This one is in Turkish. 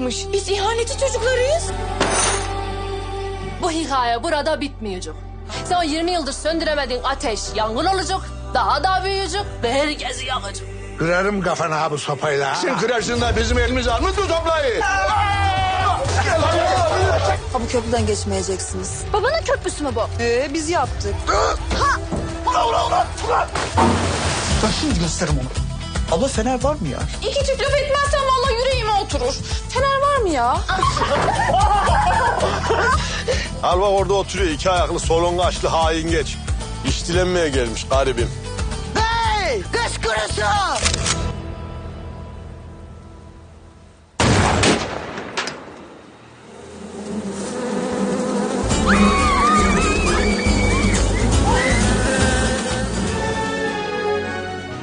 yapmış. Biz ihaneti çocuklarıyız. Bu hikaye burada bitmeyecek. Sen o 20 yıldır söndüremediğin ateş yangın olacak, daha da büyüyecek ve herkesi yakacak. Kırarım kafana ha bu sopayla. Sen kırarsın da bizim elimiz armut mu toplayın? Ha bu köprüden geçmeyeceksiniz. Babanın köprüsü mü bu? Ee, biz yaptık. Ben şimdi gösteririm onu. Abla fener var mı ya? İkicik laf etmezsen vallahi yüreğime oturur. Ya? Al bak orada oturuyor iki ayaklı solungaçlı hain geç. İş dilenmeye gelmiş garibim. Hey! Kız kurusu!